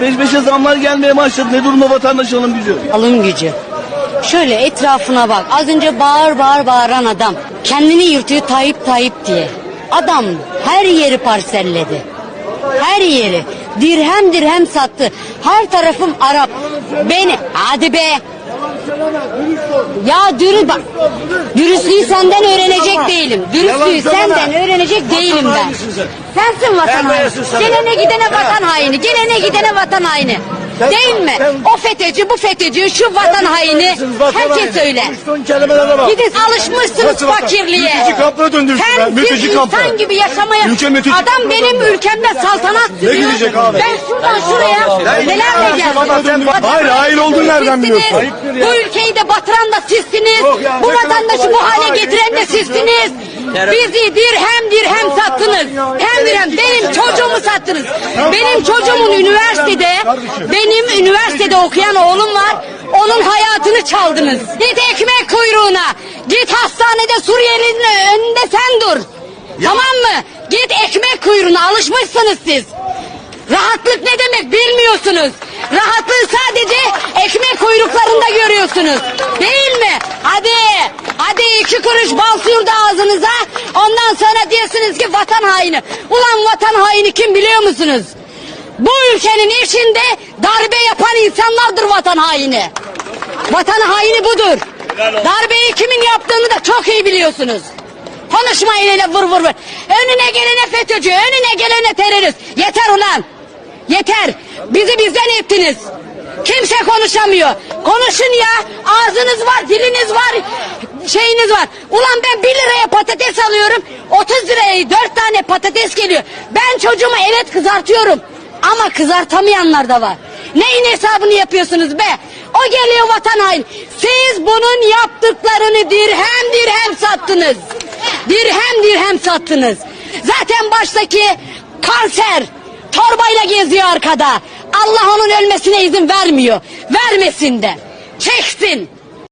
Peş peşe zamlar gelmeye başladı. Ne durumda vatandaş alım gücü? Alım gücü. Şöyle etrafına bak. Az önce bağır bağır bağıran adam. Kendini yırtıyor Tayyip Tayyip diye. Adam her yeri parselledi. Her yeri. Dirhem dirhem sattı. Her tarafım Arap. Beni hadi be. Ya dürü bak. Dürüstlüğü senden öğrenecek değilim. Dürüstlüğü senden öğrenecek değilim ben. Sensin vatan haini. Gelene gidene vatan haini. Gelene gidene vatan haini. Değil mi? O FETÖ'cü, bu FETÖ'cü, şu vatan haini. Herkes öyle. Son kelimelere bak. Gidin alışmışsınız vatan. fakirliğe. Mülteci kampına döndürsün be, mülteci siz kampı. insan gibi yaşamaya... Ülke mülteci Adam kampına benim ülkemde saltanat sürüyor. gidecek abi? Ben şuradan şuraya nelerle geldim. Hayır, hain olduğunu nereden biliyorsun? Bu ülkeyi de batıran da sizsiniz. Yok ya, Bu ne kadar vatandaşı bu kolay. hale getiren de sizsiniz. Bizi dirhem dirhem sattınız. Hem dirhem benim çocuğumu sattınız. Benim çocuğumun üniversitede, benim üniversitede okuyan oğlum var. Onun hayatını çaldınız. Git ekmek kuyruğuna. Git hastanede Suriyelinin önünde sen dur. Tamam mı? Git ekmek kuyruğuna alışmışsınız siz. Rahatlık ne demek bilmiyorsunuz. Rahatlığı sadece ekmek kuyruklarında görüyorsunuz. Değil mi? Hadi. Hadi iki kuruş bal. Ondan diyorsunuz ki vatan haini. Ulan vatan haini kim biliyor musunuz? Bu ülkenin içinde darbe yapan insanlardır vatan haini. Vatan haini budur. Darbeyi kimin yaptığını da çok iyi biliyorsunuz. Konuşmayın öyle vur vur vur. Önüne gelene FETÖ'cü, önüne gelene terörist. Yeter ulan. Yeter. Bizi bizden ettiniz. Kimse konuşamıyor. Konuşun ya. Ağzınız var, diliniz var, şeyiniz var. Ulan ben 1 liraya patates alıyorum. 30 liraya 4 tane patates geliyor. Ben çocuğumu evet kızartıyorum. Ama kızartamayanlar da var. Neyin hesabını yapıyorsunuz be? O geliyor vatan haini. Siz bunun yaptıklarını dirhem dirhem sattınız. Dirhem dirhem sattınız. Zaten baştaki kanser torbayla geziyor arkada. Allah onun ölmesine izin vermiyor. Vermesin de. Çeksin.